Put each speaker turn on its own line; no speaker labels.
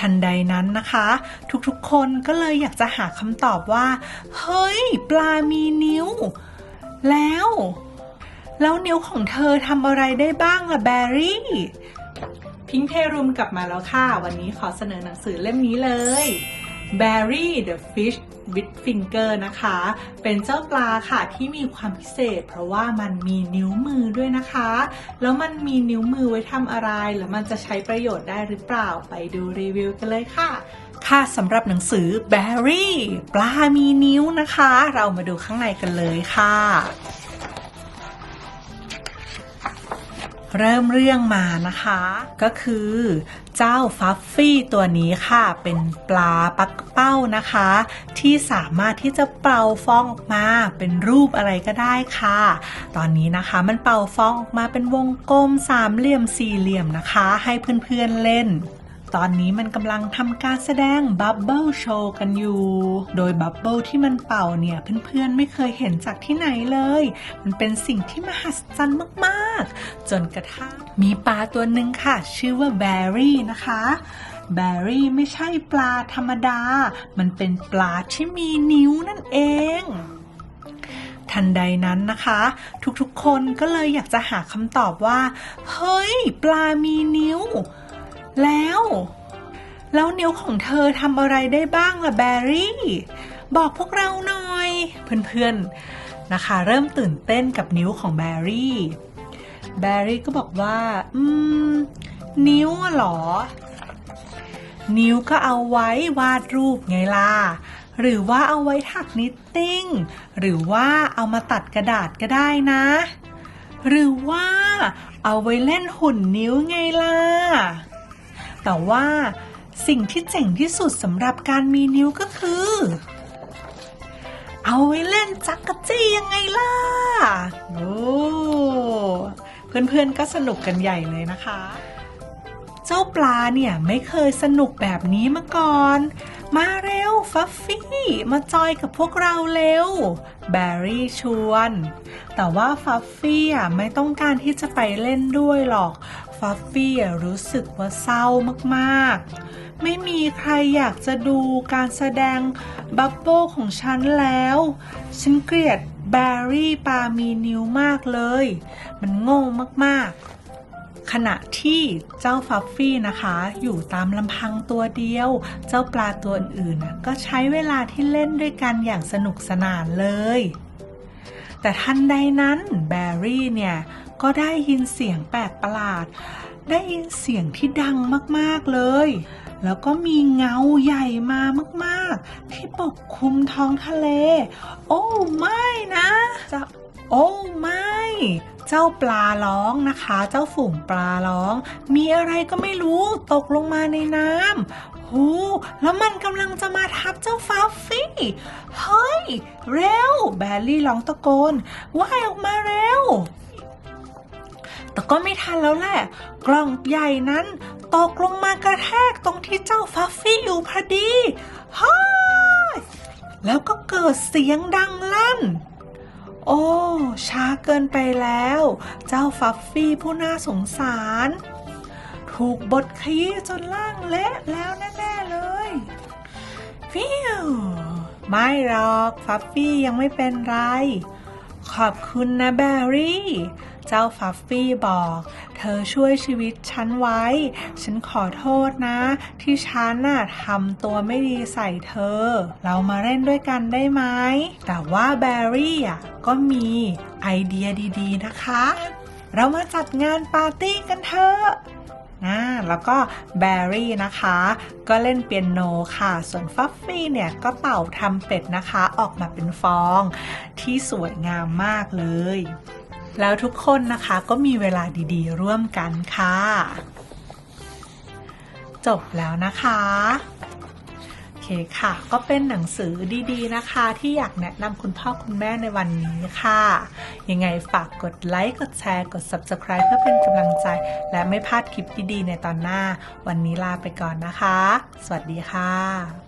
ทันใดนั้นนะคะ ทุกๆคนก็เลยอยากจะหาคำตอบว่า เฮ้ย ปลามีนิ้ว แล้ว แล้วนิ้วของเธอทำอะไรได้บ้างล่ะแบรี่ พิงเพรุมกลับมาแล้วค่ะ วันนี้ขอเสนอหนังสือเล่มนี้เลย Barry the Fish with Finger นะคะ เป็นเจ้าปลาค่ะที่มีความพิเศษ เพราะว่ามันมีนิ้วมือด้วยนะคะ แล้วมันมีนิ้วมือไว้ทำอะไร แล้วมันจะใช้ประโยชน์ได้หรือเปล่า ไปดูรีวิวกันเลยค่ะค่ะสำหรับหนังสือ Barry ปลามีนิ้วนะคะ เรามาดูข้างในกันเลยค่ะ เริ่มเรื่องมานะคะ ก็คือเจ้าฟัฟฟี่ตัวนี้ค่ะ เป็นปลาปักเป้านะคะ ที่สามารถที่จะเป่าฟองออกมาเป็นรูปอะไรก็ได้ค่ะ ตอนนี้นะคะมันเป่าฟองออกมาเป็นวงกลมสามเหลี่ยมสี่เหลี่ยมนะคะ ให้เพื่อนๆเล่น ตอนนี้มันกำลังทำการแสดงบับเบิลโชว์กันอยู่ โดยบับเบิลที่มันเป่าเนี่ยเพื่อนๆไม่เคยเห็นจากที่ไหนเลย มันเป็นสิ่งที่มหัศจรรย์มากๆ จนกระทั่งมีปลาตัวหนึ่งค่ะ ชื่อว่าแบรี่นะคะแบรี่ไม่ใช่ปลาธรรมดา มันเป็นปลาที่มีนิ้วนั่นเอง ทันใดนั้นนะคะ ทุกๆคนก็เลยอยากจะหาคำตอบว่า เฮ้ย ปลามีนิ้ว แล้ว แล้วนิ้วของเธอทำอะไรได้บ้างล่ะแบรี่ บอกพวกเราหน่อย เพื่อนๆนะคะ เริ่มตื่นเต้นกับนิ้วของแบรี่ แบรี่ก็บอกว่า อืม นิ้วเหรอ นิ้วก็เอาไว้วาดรูปไงล่ะหรือว่าเอาไว้ถักนิตติ้ง หรือว่าเอามาตัดกระดาษก็ได้นะ หรือว่าเอาไว้เล่นหุ่นนิ้วไงล่ะ แต่ว่าสิ่งที่เจ๋งที่สุดสำหรับการมีนิ้วก็คือ เอาไว้เล่นจักกะจี้ยังไงล่ะ โอ้เพื่อนๆก็สนุกกันใหญ่เลยนะคะ เจ้าปลาเนี่ยไม่เคยสนุกแบบนี้มาก่อน มาเร็วฟัฟฟี่ มาจอยกับพวกเราเร็ว แบรี่ชวน แต่ว่าฟัฟฟี่อะไม่ต้องการที่จะไปเล่นด้วยหรอก ฟัฟฟี่รู้สึกว่าเศร้ามากๆ ไม่มีใครอยากจะดูการแสดงบับเบิลของฉันแล้ว ฉันเกลียดแบรรี่ปามีนิวมากเลย มันโง่มากๆ ขณะที่เจ้าฟัฟฟี่นะคะ อยู่ตามลำพังตัวเดียว เจ้าปลาตัวอื่นๆก็ใช้เวลาที่เล่นด้วยกันอย่างสนุกสนานเลย แต่ทันใดนั้นแบรรี่เนี่ย ก็ได้ยินเสียงแปลกประหลาด ได้ยินเสียงที่ดังมากๆเลย แล้วก็มีเงาใหญ่มามากๆ ที่ปกคลุมท้องทะเล โอ้ไม่นะจะโอ้ไม่เจ้าปลาร้องนะคะ เจ้าฝูงปลาร้อง มีอะไรก็ไม่รู้ตกลงมาในน้ำหูแล้วมันกำลังจะมาทับเจ้าฟัฟฟี่เฮ้ย เร็ว แบลลี่ร้องตะโกนว่ายออกมาเร็ว แต่ก็ไม่ทันแล้วแหละ กล่องใหญ่นั้นตกลงมากระแทกตรงที่เจ้าฟัฟฟี่อยู่พอดีฮ้ยแล้วก็เกิดเสียงดังลั่น โอ้ ช้าเกินไปแล้ว เจ้าฟัฟฟี่ผู้น่าสงสาร ถูกบดขยี้จนล่างเละแล้วแน่ๆเลยฟิวไม่หรอก ฟัฟฟี่ยังไม่เป็นไร ขอบคุณนะแบรี่ เจ้าฟัฟฟี่บอก เธอช่วยชีวิตฉันไว้ ฉันขอโทษนะ ที่ฉันน่ะทำตัวไม่ดีใส่เธอ เรามาเล่นด้วยกันได้ไหม แต่ว่าแบรี่อะก็มีไอเดียดีๆนะคะ เรามาจัดงานปาร์ตี้กันเถอะนะแล้วก็แบรี่นะคะ ก็เล่นเปียโนค่ะ ส่วนฟัฟฟี่เนี่ยก็เป่าทำเป็ดนะคะออกมาเป็นฟอง ที่สวยงามมากเลย แล้วทุกคนนะคะก็มีเวลาดีๆ ร่วมกันค่ะ จบแล้วนะคะโอเคค่ะ ก็เป็นหนังสือดีๆนะคะ ที่อยากแนะนำคุณพ่อคุณแม่ในวันนี้ค่ะ ยังไงฝากกดไลค์กดแชร์ กด Subscribe เพื่อเป็นกำลังใจ และไม่พลาดคลิปดีๆในตอนหน้า วันนี้ลาไปก่อนนะคะ สวัสดีค่ะ